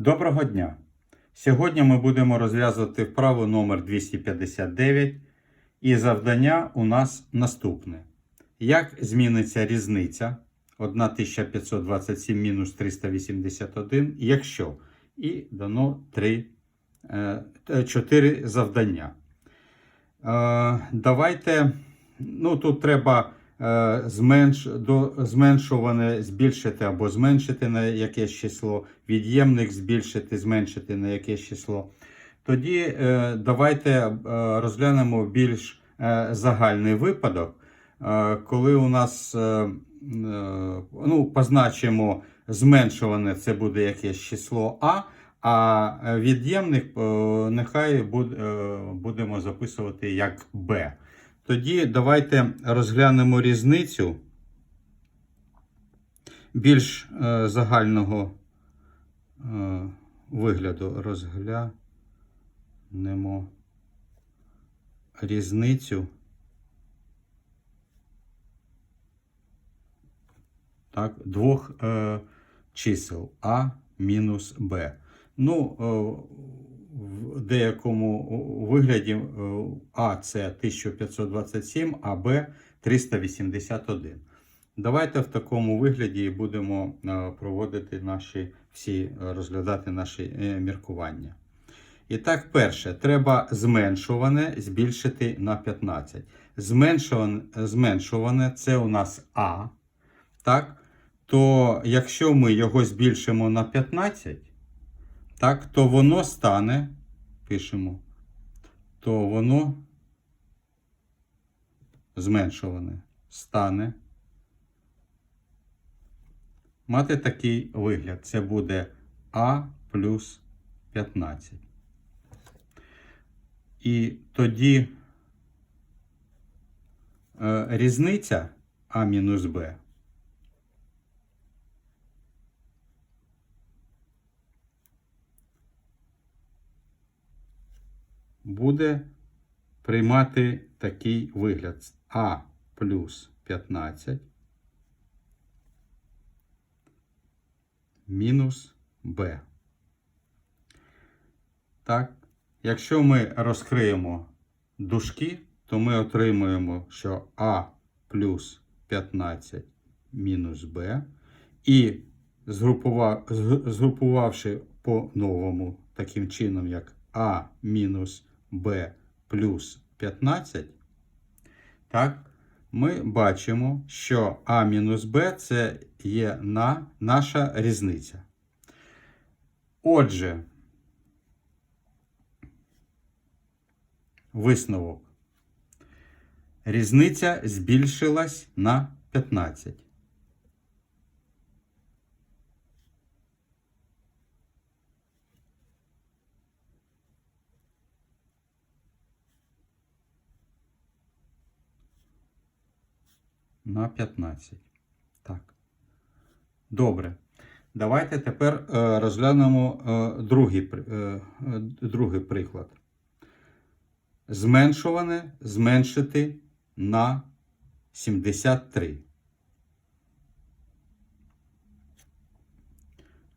Доброго дня! Сьогодні ми будемо розв'язувати вправу номер 259 і завдання у нас наступне. Як зміниться різниця 1527 мінус 381, якщо і дано 3, 4 завдання. Е, Давайте, ну тут треба е, зменш, до, зменшуване збільшити або зменшити на якесь число, від'ємник збільшити, зменшити на якесь число. Тоді е, давайте е, розглянемо більш е, загальний випадок, е, коли у нас е, е, ну, позначимо зменшуване, це буде якесь число А. А від'ємник е, нехай буд- е, будемо записувати як Б. Тоді давайте розглянемо різницю більш е, загального е, вигляду. Розглянемо різницю. Так, двох е, чисел А мінус Б. Ну, е, в деякому вигляді е, А це 1527, а Б 381. Давайте в такому вигляді будемо е, проводити наші всі е, розглядати наші міркування. І так, перше, треба зменшуване збільшити на 15. Зменшуване, зменшуване це у нас А. Так? То якщо ми його збільшимо на 15, так, то воно стане, пишемо, то воно зменшуване стане мати такий вигляд. Це буде А плюс 15. І тоді е, різниця А мінус Б буде приймати такий вигляд. А плюс 15 мінус Б. Так, якщо ми розкриємо дужки, то ми отримуємо, що А плюс 15 мінус Б. І згрупувавши по-новому таким чином, як А мінус Б плюс 15, так, ми бачимо, що А мінус Б це є на наша різниця. Отже, висновок. Різниця збільшилась на 15. На 15. Так. Добре. Давайте тепер е, розглянемо е, другий, е, другий приклад. Зменшуване зменшити на 73.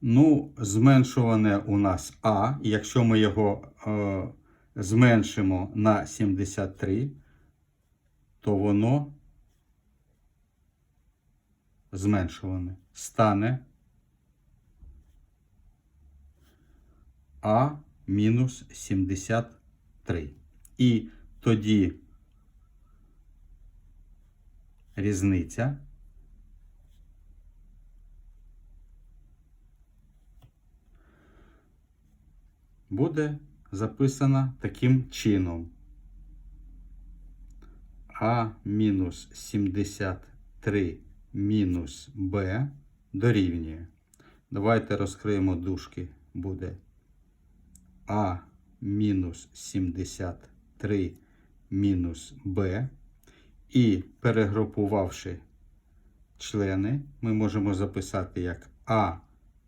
Ну, зменшуване у нас А. Якщо ми його е, зменшимо на 73, то воно зменшуване стане А мінус 73. І тоді різниця буде записана таким чином. А мінус 73 мінус Б дорівнює. Давайте розкриємо дужки. Буде А мінус 73 мінус Б. І перегрупувавши члени, ми можемо записати як А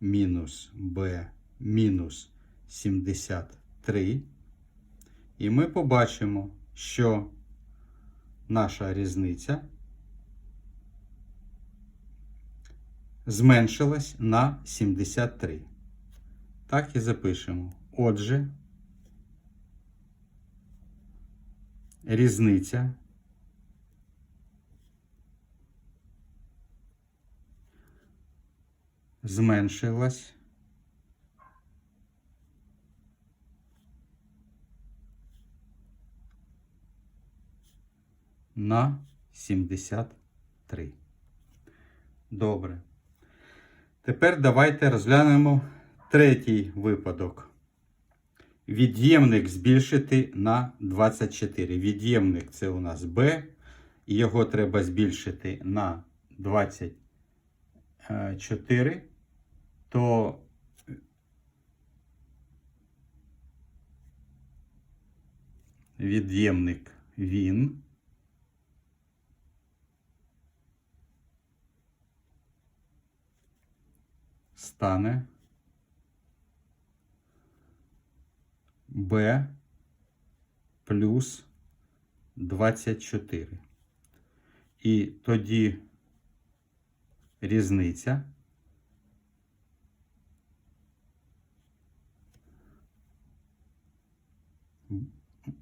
мінус Б мінус 73. І ми побачимо, що наша різниця зменшилась на 73. Так і запишемо. Отже, різниця зменшилась на 73. Добре. Тепер давайте розглянемо третій випадок. Від'ємник збільшити на 24. Від'ємник це у нас b, і його треба збільшити на 24, то від'ємник він стане b плюс 24. І тоді різниця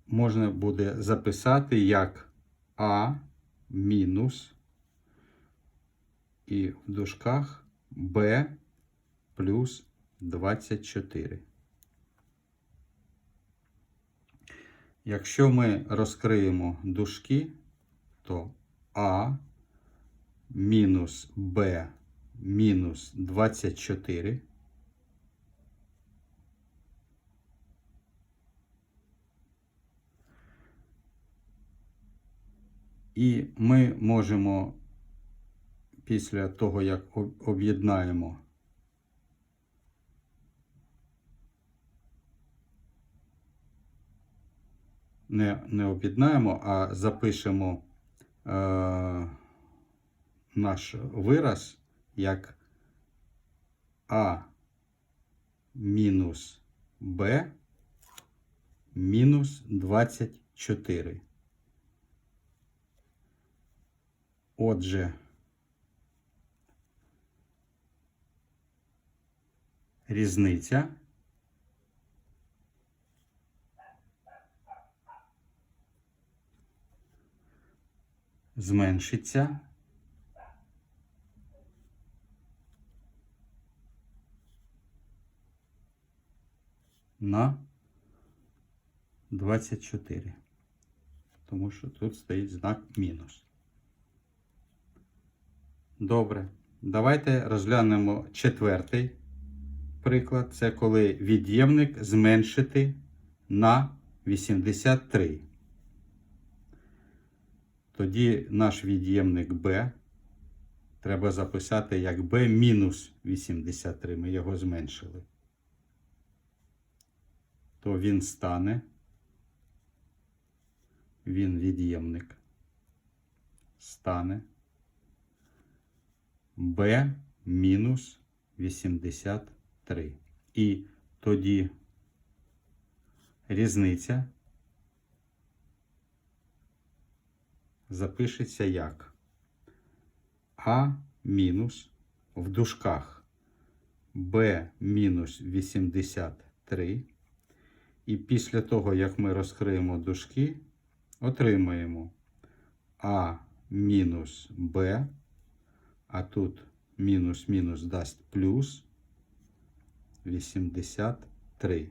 можна буде записати як А мінус і в дужках Б плюс 24. Якщо ми розкриємо дужки, то А мінус Б мінус 24 І ми можемо після того, як об'єднаємо не, не об'єднаємо, а запишемо е, наш вираз як А мінус Б мінус 24. Отже, різниця зменшиться на 24. Тому що тут стоїть знак мінус. Добре. Давайте розглянемо четвертий приклад. Це коли від'ємник зменшити на 83. Тоді наш від'ємник b треба записати як b мінус 83. Ми його зменшили. То він стане. Він від'ємник. Стане b мінус 83. І тоді різниця запишеться як А мінус в дужках b мінус 83. І після того, як ми розкриємо дужки, отримаємо А мінус Б, а тут мінус-мінус дасть плюс 83.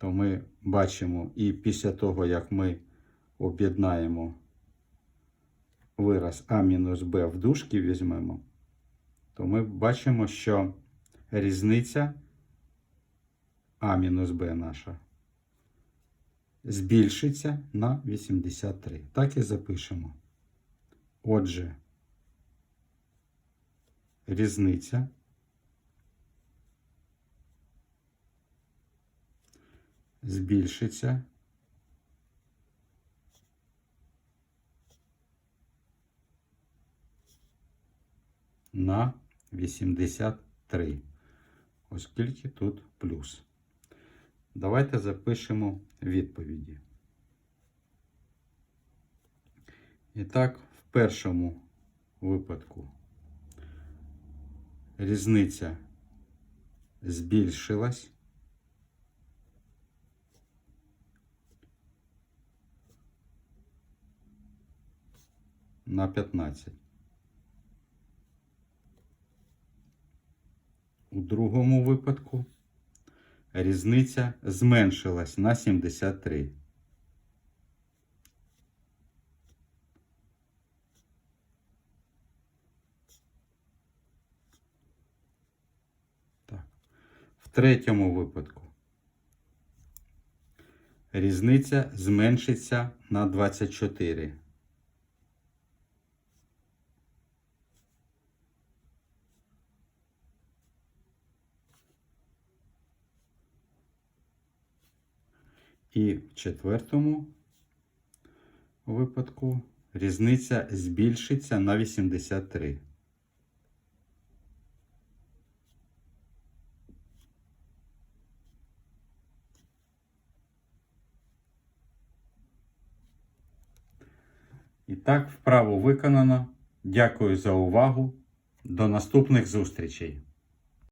То ми бачимо, і після того, як ми об'єднаємо вираз А мінус Б в дужки візьмемо, то ми бачимо, що різниця А мінус Б наша збільшиться на 83. Так і запишемо. Отже, різниця збільшиться на 83, оскільки тут плюс. Давайте запишемо відповіді. І так, в першому випадку різниця збільшилась. На 15. У другому випадку різниця зменшилась на 73. Так. В третьому випадку різниця зменшиться на 24. І в четвертому випадку різниця збільшиться на 83. І так, вправо виконано. Дякую за увагу. До наступних зустрічей!